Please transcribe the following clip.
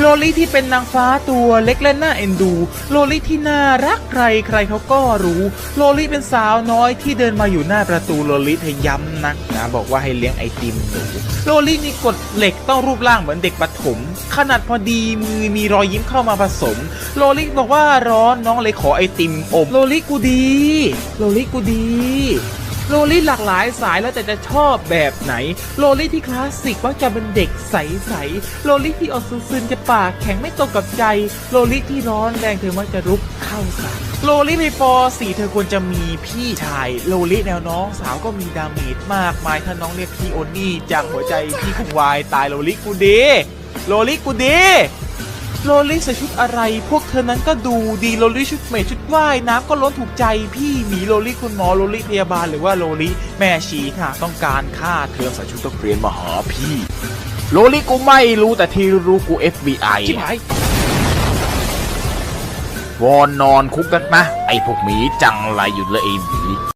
โลลิที่เป็นนางฟ้าตัวเล็กและน่าเอ็นดู โลลิที่น่ารักใครใครเขาก็รู้ โลลิเป็นสาวน้อยที่เดินมาอยู่หน้าประตูโลลิเธอย้ำนักนะบอกว่าให้เลี้ยงไอติมหนูโลลิมีกฎเหล็กต้องรูปร่างเหมือนเด็กประถม ขนาดพอดีมือมีรอยยิ้มเข้ามาผสม โลลิบอกว่าร้อนน้องเลยขอไอติมอมโลลิกูดี โลลิกูดี โลลิหลากหลายสายแล้วแต่จะชอบแบบไหนโลลิที่คลาสสิกมักจะเป็นเด็กใสๆโลลิที่ออกซึนจะปากแข็งไม่ตรงกับใจโลลิที่ร้อนแรงเธอมักจะรุกเข้าใส่โลลิในป .4 เธอควรจะมีพี่ชายโลลิแนวน้องสาวก็มีดาเมจมากมายถ้าน้องเรียกพี่โอนี่จากหัวใจพี่คงวายตายโลลิกูดีโลลิกูดี โลลิใส่ชุดอะไร พวกเธอนั้นก็ดูดีโลลิชุดเมดชุดว่ายน้ำก็ล้นถูกใจพี่หมีโลลิคุณหมอโลลิพยาบาลหรือว่าโลลิแม่ชีค่ะ ต้องการค่าเทอมใส่ชุดนักเรียนมาหาพี่โลลิกูไม่รู้แต่ที่รู้กู FBI ชิบหายวอนนอนคุกกันมาไอพวกหมีจังไรอยู่เลยไอหมี